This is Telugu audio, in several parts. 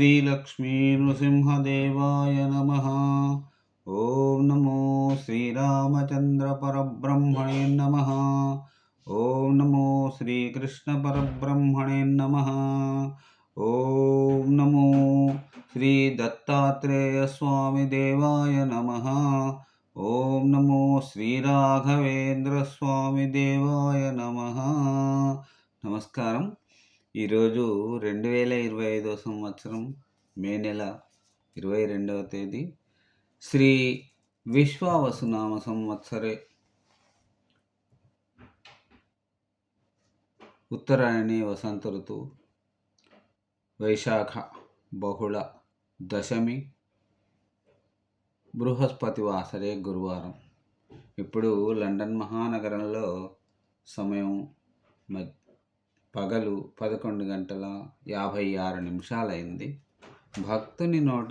श्रीलक्ष्मीनृसिंहदेवाय नमः। ॐ नमो श्रीरामचन्द्रपरब्रह्मणे नमः। ॐ नमो श्रीकृष्णपरब्रह्मणे नमः। ॐ नमो श्रीदत्तात्रेयस्वामिदेवाय नमः। ॐ नमो श्रीराघवेन्द्रस्वामिदेवाय नमः। नमस्कारम्। ఈరోజు రెండు వేల ఇరవై ఐదో సంవత్సరం మే నెల ఇరవై రెండవ తేదీ. శ్రీ విశ్వావసునామ సంవత్సరే. ఉత్తరాయణి వసంత ఋతువు వైశాఖ బహుళ దశమి బృహస్పతి వాసరే గురువారం. ఇప్పుడు లండన్ మహానగరంలో సమయం మ- పగలు పదకొండు గంటల యాభై ఆరు నిమిషాలైంది. భక్తుని నోట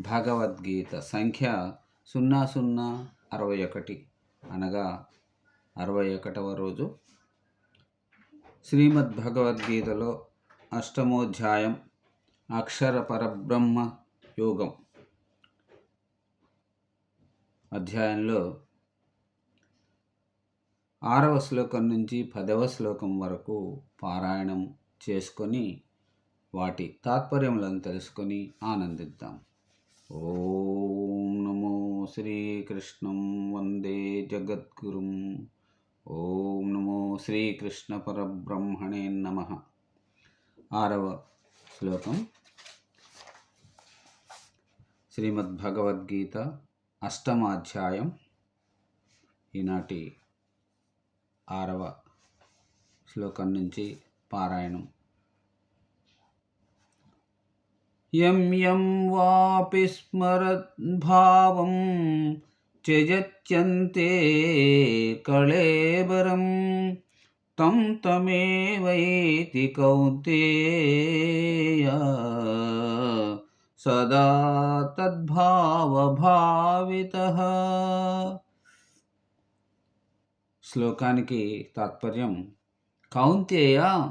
భగవద్గీత సంఖ్య సున్నా సున్నా అరవై ఒకటి. అనగా అరవై ఒకటవ రోజు. శ్రీమద్ భగవద్గీతలో అష్టమోధ్యాయం అక్షర పరబ్రహ్మ యోగం. అధ్యాయంలో ఆరవ శ్లోకం నుంచి పదవ శ్లోకం వరకు పారాయణం చేసుకొని వాటి తాత్పర్యములను తెలుసుకొని ఆనందిద్దాం. ఓం నమో శ్రీకృష్ణం వందే జగద్గురుం. ఓం నమో శ్రీకృష్ణ పరబ్రహ్మణే నమ. ఆరవ శ్లోకం. శ్రీమద్భగవద్గీత అష్టమాధ్యాయం. ఈనాటి ఆరవ శ్లోకం నుంచి పారాయణం. యం యం వాపి స్మరద్భావం త్యజత్యంతే కళేబరం తం తమేవైతి కౌంతేయ సదా తద్భావభావితః శ్లోకానికి తాత్పర్యం. కౌంతేయ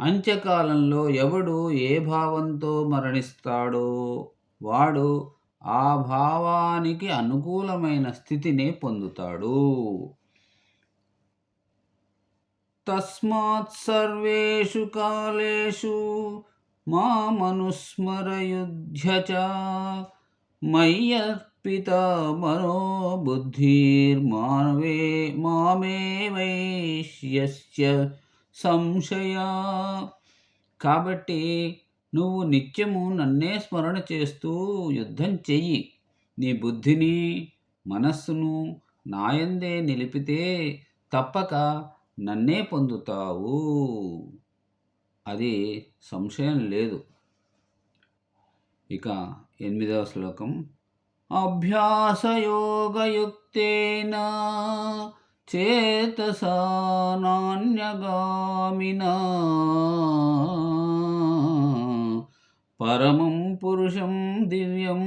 అంత్యకాలంలో ఎవడు ఏ భావంతో మరణిస్తాడో వాడు ఆ భావానికి అనుకూలమైన స్థితిని పొందుతాడు. తస్మాత్ సర్వేషు కాలేషు మామనుస్మరయుధ్య చ మయ్యర్పిత మనో మామే వైశ్యస్య సంశయ కాబట్టి నువ్వు నిత్యము నన్నే స్మరణ చేస్తూ యుద్ధం చెయ్యి. నీ బుద్ధిని మనస్సును నాయందే నిలిపితే తప్పక నన్నే పొందుతావు. అది సంశయం లేదు. ఇక ఎనిమిదవ శ్లోకం. అభ్యాసయోగయుక్తేన చేతసా నాణ్యగామిన. పరమం పురుషం దివ్యం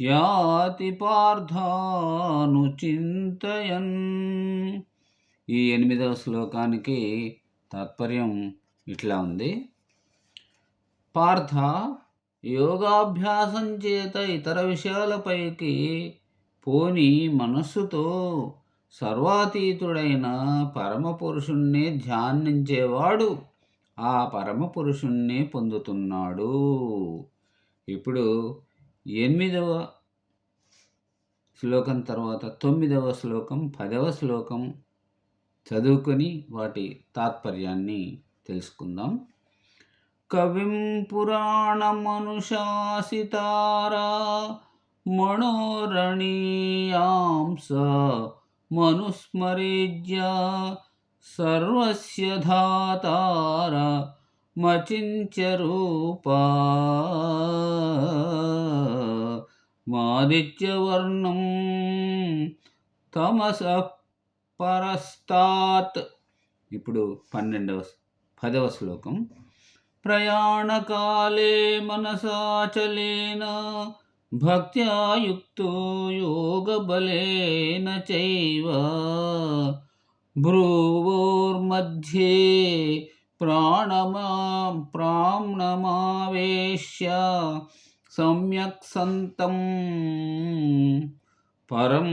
యాతి పార్థాను చింతయన్ ఈ ఎనిమిదవ శ్లోకానికి తాత్పర్యం ఇట్లా ఉంది. పార్థ యోగాభ్యాసం చేత ఇతర విషయాలపైకి పోని మనస్సుతో సర్వాతీతుడైన పరమపురుషుణ్ణే ధ్యానించేవాడు. ఆ పరమపురుషుణ్ణి పొందుతున్నాడు. ఇప్పుడు ఎనిమిదవ శ్లోకం తర్వాత తొమ్మిదవ శ్లోకం పదవ శ్లోకం చదువుకొని వాటి తాత్పర్యాన్ని తెలుసుకుందాం. కవిం పురాణమనుశాసితారా మనోరణీయాంస మనుస్మరేజ్య సర్వస్య ధాతార మచించరూపా మాదిత్యవర్ణం తమస పరస్తాత్. ఇప్పుడు పన్నెండవ పదవ శ్లోకం. प्रयाणकाले मनसाचलेन भक्त्या युक्तो योगबलेन चैव भ्रुवोर्मध्ये प्राणमा प्राणमावेश्य सम्यक् सन्तं परं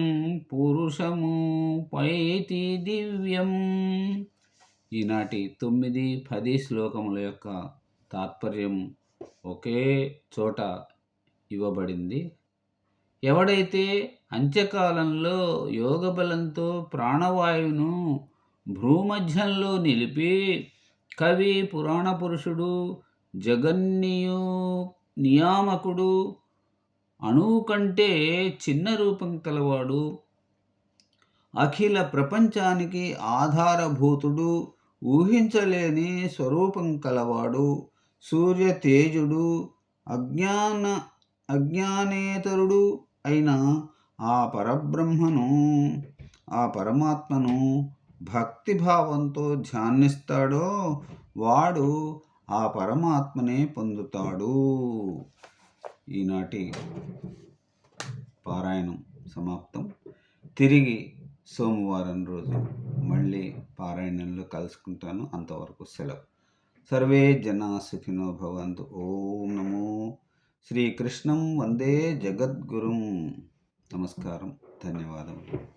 పురుషముపైతి దివ్యం ఈనాటి తొమ్మిది పది శ్లోకముల యొక్క తాత్పర్యం ఒకే చోట ఇవ్వబడింది. ఎవడైతే అంత్యకాలంలో యోగ బలంతో ప్రాణవాయువును భ్రూమధ్యంలో నిలిపి కవి పురాణ పురుషుడు జగన్నీయు నియామకుడు అణువు కంటే చిన్న రూపం కలవాడు అఖిల ప్రపంచానికి ఆధారభూతుడు ఊహించలేని స్వరూపం కలవాడు సూర్య తేజుడు అజ్ఞాన అజ్ఞానేతరుడు అయిన ఆ పరబ్రహ్మను ఆ పరమాత్మను భక్తిభావంతో ధ్యానిస్తాడో వాడు ఆ పరమాత్మనే పొందుతాడు. ఈనాటి పారాయణం సమాప్తం. తిరిగి సోమవారం రోజు మళ్ళీ పారాయణంలో కలుసుకుంటాను. అంతవరకు సెలవు. సర్వే జనా సుఖినో భవంతు. ఓం నమో శ్రీకృష్ణం వందే జగద్గురుం. నమస్కారం. ధన్యవాదములు.